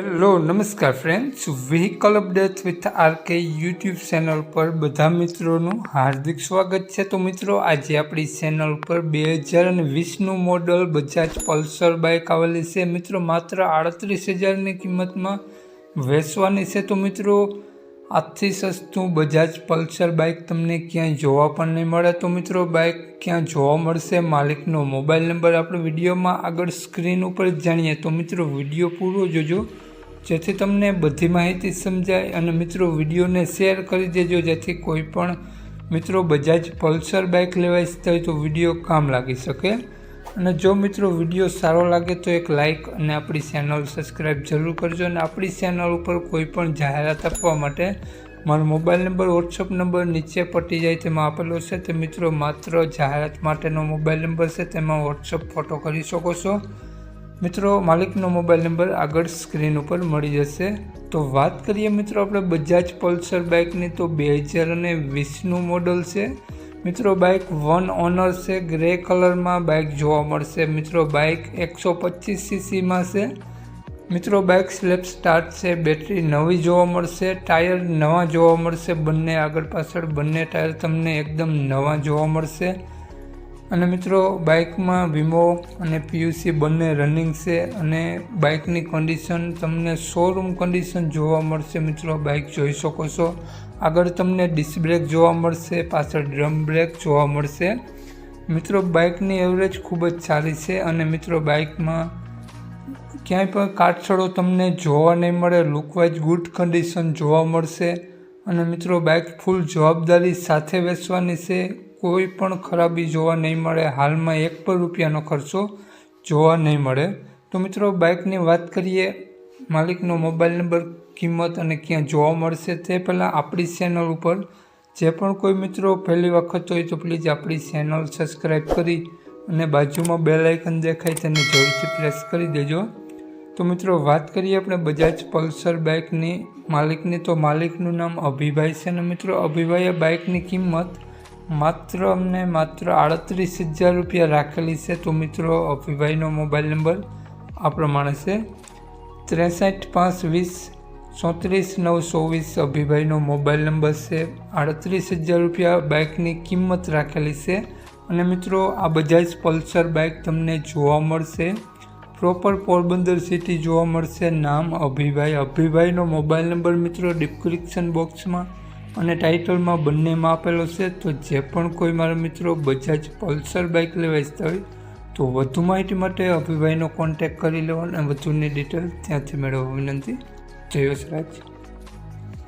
Hello, નમસ્કાર friends vehicle update with RK YouTube channel પર બધા મિત્રોનું હાર્દિક સ્વાગત છે. તો મિત્રો, આજે આપણી ચેનલ પર બે હજાર અને વીસનું મોડલ બજાજ પલ્સર બાઇક આવેલી છે. મિત્રો, માત્ર આડત્રીસ હજારની કિંમતમાં વેચવાની છે. તો મિત્રો આજથી સસ્તું બજાજ પલ્સર બાઇક તમને ક્યાંય જોવા પણ નહીં મળે. તો મિત્રો બાઇક ક્યાં જોવા મળશે, માલિકનો મોબાઈલ નંબર આપણે વિડીયોમાં આગળ સ્ક્રીન ઉપર જાણીએ. તો મિત્રો, વીડિયો પૂરો જોજો. જેથી તમને બધી માહિતી સમજાય અને મિત્રો વિડીયોને શેર કરી દેજો, જેથી કોઈ પણ મિત્રો બજાજ પલ્સર બાઇક લેવા ઈચ્છતા હોય તો વીડિયો કામ લાગી શકે. અને જો મિત્રો વીડિયો સારો લાગે તો એક લાઇક અને આપણી ચેનલ સબસ્ક્રાઈબ જરૂર કરજો અને આપણી ચેનલ ઉપર કોઈ પણ જાહેરાત આપવા માટે મારો મોબાઈલ નંબર, વોટ્સઅપ નંબર નીચે પટી જાય તેમાં આપેલો છે. તે મિત્રો માત્ર જાહેરાત માટેનો મોબાઈલ નંબર છે, તેમાં વોટ્સઅપ ફોટો કરી શકો છો. મિત્રો, માલિકનો મોબાઈલ નંબર આગળ સ્ક્રીન ઉપર મળી જશે. તો વાત કરીએ મિત્રો આપણે બજાજ પલ્સર બાઇકની, તો બે હજાર અને વીસનું મોડલ છે. મિત્રો, બાઇક વન ઓનર છે, ગ્રે કલરમાં બાઇક જોવા મળશે. મિત્રો, બાઇક એકસો પચીસ સીસીમાં છે. મિત્રો, બાઇક સ્લેપ સ્ટાર્ટ છે, બેટરી નવી જોવા મળશે, ટાયર નવા જોવા મળશે. બંને આગળ પાછળ બંને ટાયર તમને એકદમ નવા જોવા મળશે. અને મિત્રો, બાઇકમાં વીમો અને પીયુસી બંને રનિંગ છે અને બાઇકની કન્ડિશન તમને શોરૂમ કન્ડિશન જોવા મળશે મિત્રો. બાઇક જોઈ શકો છો. આગળ તમને ડિસ્ક બ્રેક જોવા મળશે, પાછળ ડ્રમ બ્રેક જોવા મળશે. મિત્રો, બાઇકની એવરેજ ખૂબ જ સારી છે અને મિત્રો, બાઇકમાં ક્યાંય પણ કાટછડો તમને જોવા નહીં મળે લુકવાઇઝ ગુડ કન્ડિશન જોવા મળશે. અને મિત્રો, બાઇક ફૂલ જવાબદારી સાથે વેચવાની છે. કોઈ પણ ખરાબી જોવા નહીં મળે, હાલમાં એક પણ રૂપિયાનો ખર્ચો જોવા નહીં મળે. તો મિત્રો, બાઇકની વાત કરીએ, માલિકનો મોબાઈલ નંબર, કિંમત અને ક્યાં જોવા મળશે તે પહેલાં આપણી ચેનલ ઉપર. જે પણ કોઈ મિત્રો પહેલી વખત હોય તો પ્લીઝ આપણી ચેનલ સબસ્ક્રાઈબ કરી અને બાજુમાં બે લાઇકન દેખાય તેને જરૂરથી પ્રેસ કરી દેજો. તો મિત્રો, વાત કરીએ આપણે બજાજ પલ્સર બાઇકની. માલિકની તો માલિકનું નામ અભિભાઈ છે અને મિત્રો, અભિભાઈએ બાઇકની કિંમત માત્ર અમને માત્ર આડત્રીસ હજાર રૂપિયા રાખેલી છે તો મિત્રો, અભિભાઈનો મોબાઈલ નંબર આ પ્રમાણે છે. ત્રેસઠ પાંચ વીસ ચોત્રીસ નવ ચોવીસ અભિભાઈનો મોબાઈલ નંબર છે. આડત્રીસ હજાર રૂપિયા બાઇકની કિંમત રાખેલી છે. અને મિત્રો, આ બજાજ પલ્સર બાઇક તમને જોવા મળશે. પ્રોપર પોરબંદર સિટી જોવા મળશે. નામ અભિભાઈ. અભિભાઈનો મોબાઈલ નંબર મિત્રો ડિસ્ક્રિપ્શન બોક્સમાં. અને ટાઇટલમાં બંનેમાં આપેલો છે, તો જે પણ કોઈ મારા મિત્રો બજાજ પલ્સર બાઇક લેવા ઇચ્છતા હોય, તો વધુ માહિતી માટે અભિભાઈનો કોન્ટેક કરી લેવાનો અને વધુની ડિટેલ ત્યાંથી મેળવવા વિનંતી. જય વસરાજ